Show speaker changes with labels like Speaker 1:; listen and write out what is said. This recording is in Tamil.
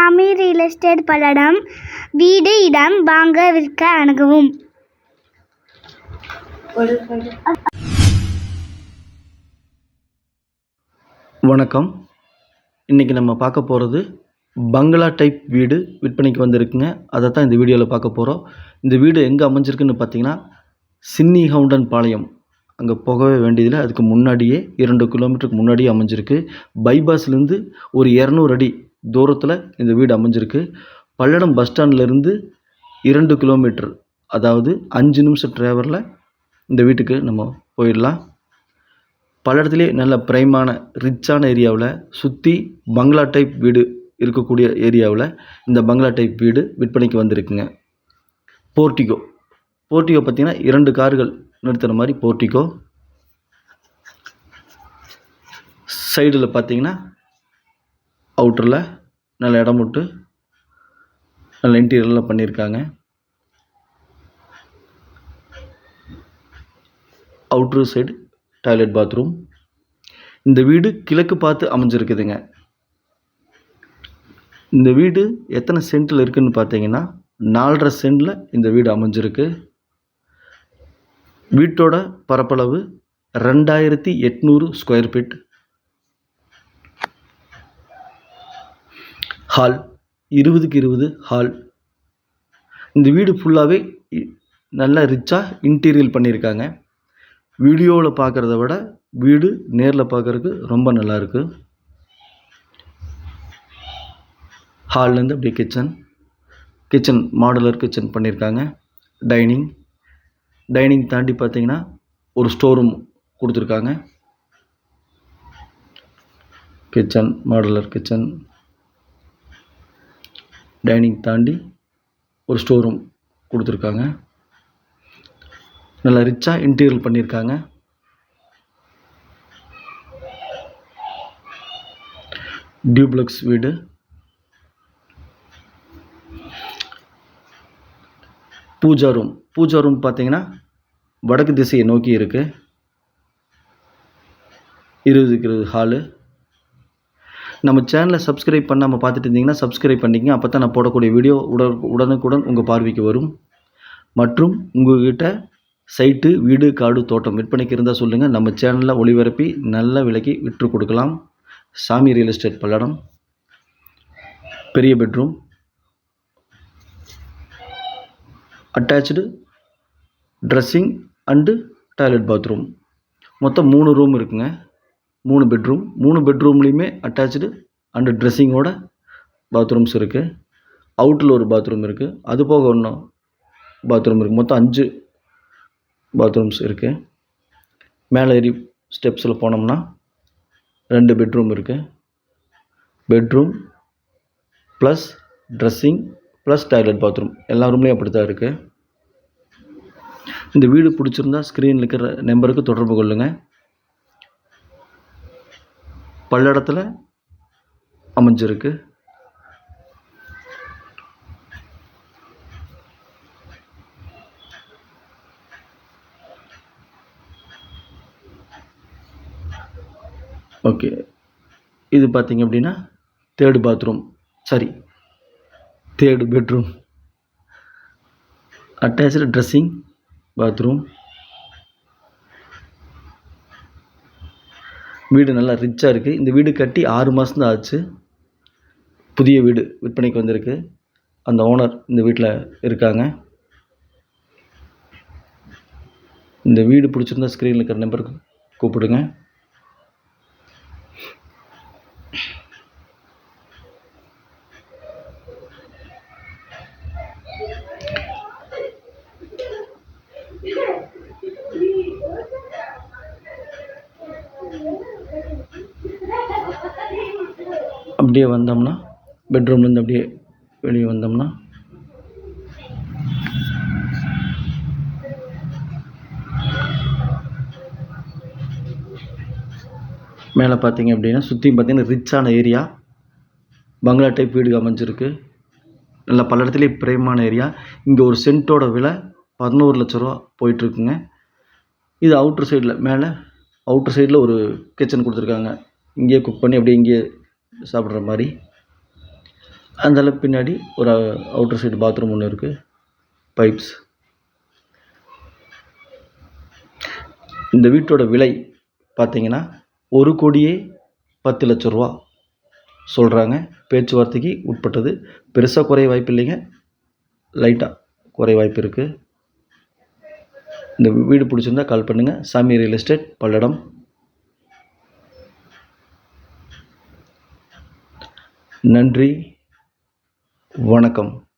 Speaker 1: சாமி ரியல் எஸ்டேட் பல்லடம் வீடு இடம் வாங்க விற்க அணுகவும்.
Speaker 2: வணக்கம். இன்றைக்கி நம்ம பார்க்க போகிறது பங்களா டைப் வீடு விற்பனைக்கு வந்திருக்குங்க. அதை தான் இந்த வீடியோவில் பார்க்க போகிறோம் இந்த வீடு எங்கே அமைஞ்சிருக்குன்னு பார்த்தீங்கன்னா சின்னி ஹவுண்டன் பாளையம். அங்கே போகவே வேண்டியதில்லை. அதுக்கு முன்னாடியே இரண்டு கிலோமீட்டருக்கு முன்னாடியே அமைஞ்சிருக்கு. பைபாஸ்லேருந்து ஒரு இரநூறு அடி தூரத்தில் இந்த வீடு அமைஞ்சிருக்கு. பல்லடம் பஸ் ஸ்டாண்ட்லேருந்து இரண்டு கிலோமீட்டர் அதாவது அஞ்சு நிமிஷம் ட்ராவலில் இந்த வீட்டுக்கு நம்ம போயிடலாம். பல்லடத்துலேயே நல்ல பிரைமான ரிச்சான ஏரியாவில் சுற்றி பங்களா டைப் வீடு இருக்கக்கூடிய ஏரியாவில் இந்த பங்களா டைப் வீடு விற்பனைக்கு வந்திருக்குங்க. போர்ட்டிகோ போர்ட்டிகோ பார்த்தீங்கன்னா இரண்டு கார்கள் நிறுத்துகிற மாதிரி போர்ட்டிகோ சைடில் பார்த்தீங்கன்னா அவுட்டரில் நல்ல இடம் விட்டு நல்ல இன்டீரியரில் பண்ணியிருக்காங்க. அவுட்ரு சைடு டாய்லெட் பாத்ரூம் இந்த வீடு கிழக்கு பார்த்து அமைஞ்சிருக்குதுங்க. இந்த வீடு எத்தனை சென்ட்டில் இருக்குதுன்னு பார்த்தீங்கன்னா நாலரை சென்டில் இந்த வீடு அமைஞ்சிருக்கு. வீட்டோட பரப்பளவு ரெண்டாயிரத்தி எட்நூறு ஸ்கொயர் ஃபீட் ஹால். இருபதுக்கு இருபது ஹால். இந்த வீடு ஃபுல்லாகவே நல்லா ரிச்சாக இன்டீரியல் பண்ணியிருக்காங்க. வீடியோவில் பார்க்குறத விட வீடு நேரில் பார்க்குறதுக்கு ரொம்ப நல்லாயிருக்கு ஹால்லேருந்து அப்படியே கிச்சன் கிச்சன் மாடுலர் கிச்சன் பண்ணியிருக்காங்க. டைனிங் டைனிங் தாண்டி பார்த்தீங்கன்னா ஒரு ஸ்டோர் ரூம் கொடுத்துருக்காங்க. கிச்சன் மாடுலர் கிச்சன் டைனிங் தாண்டி ஒரு ஸ்டோர் ரூம் கொடுத்துருக்காங்க. நல்லா ரிச்சாக இன்டீரியல் பண்ணியிருக்காங்க டியூப்ளக்ஸ் வீடு. பூஜா ரூம். பூஜா ரூம் பார்த்தீங்கன்னா வடக்கு திசையை நோக்கி இருக்குது இருபதுக்கு இருபது ஹாலு நம்ம சேனலை சப்ஸ்கிரைப் பண்ணாமல் பார்த்துட்டு இருந்தீங்கன்னா சப்ஸ்கிரைப் பண்ணிக்கங்க. அப்போ தான் நான் போடக்கூடிய வீடியோ உடனு உடனுக்குடன் உங்கள் பார்வைக்கு வரும். மற்றும் உங்கள்கிட்ட சைட்டு வீடு காடு தோட்டம் விற்பனைக்கு இருந்தால் சொல்லுங்கள் நம்ம சேனலில் ஒளிபரப்பி நல்ல விலைக்கு விற்று கொடுக்கலாம். சாமி ரியல் எஸ்டேட் பல்லடம். பெரிய bedroom attach dressing and toilet bathroom மொத்தம் மூணு ரூம் இருக்குங்க. மூணு பெட்ரூம் மூணு பெட்ரூம்லேயுமே அட்டாச்சு அண்டு ட்ரெஸ்ஸிங்கோட பாத்ரூம்ஸ் இருக்குது அவுட்டில் ஒரு பாத்ரூம் இருக்குது அது போக ஒன்றும் பாத்ரூம் இருக்குது மொத்தம் அஞ்சு பாத்ரூம்ஸ் இருக்குது மேலே ஏறி ஸ்டெப்ஸில் போனோம்னா ரெண்டு பெட்ரூம் இருக்குது bedroom plus dressing plus toilet bathroom எல்லா ரூம்லேயும் அப்படி தான் இருக்குது இந்த வீடு பிடிச்சிருந்தா ஸ்க்ரீனில் இருக்கிற நம்பருக்கு தொடர்பு கொள்ளுங்கள் பல்லடத்தில் அமைஞ்சிருக்கு. ஓகே. இது பார்த்தீங்க அப்படின்னா third bathroom sorry third bedroom attach dressing bathroom வீடு நல்லா ரிச்சாக இருக்குது இந்த வீடு கட்டி ஆறு மாதம் தான் ஆச்சு. புதிய வீடு விற்பனைக்கு வந்திருக்கு. அந்த ஓனர் இந்த வீட்டில் இருக்காங்க. இந்த வீடு பிடிச்சிருந்தா ஸ்க்ரீனில் இருக்கிற நம்பருக்கு கூப்பிடுங்க. அப்படியே வந்தோம்னா பெட்ரூம்லேருந்து அப்படியே வெளியே வந்தோம்னா மேலே பார்த்தீங்க அப்படின்னா சுற்றியும் பார்த்தீங்கன்னா ரிச்சான ஏரியா பங்களா டைப் வீடு அமைஞ்சிருக்கு. நல்ல இடத்துலையும் பிரேமான ஏரியா இங்கே ஒரு சென்ட்டோட விலை பதினோரு லட்ச ரூபா போயிட்டுருக்குங்க. இது அவுட்ரு சைடில் மேலே அவுட்ரு சைடில் ஒரு கிச்சன் கொடுத்துருக்காங்க. இங்கேயே குக் பண்ணி அப்படியே இங்கேயே சாப்பிட்ற மாதிரி. அந்தால பின்னாடி ஒரு அவுட்டர் சைடு பாத்ரூம் ஒன்று இருக்குது பைப்ஸ் இந்த வீட்டோட விலை பார்த்திங்கன்னா ஒரு கோடியே பத்து லட்ச ரூபா சொல்கிறாங்க பேச்சுவார்த்தைக்கு உட்பட்டது. பெருசாக குறைய வாய்ப்பு இல்லைங்க. லைட்டாக குறைய வாய்ப்பு இருக்குது இந்த வீடு பிடிச்சிருந்தா கால் பண்ணுங்கள் சாமி ரியல் எஸ்டேட் பல்லடம். நன்றி. வணக்கம்.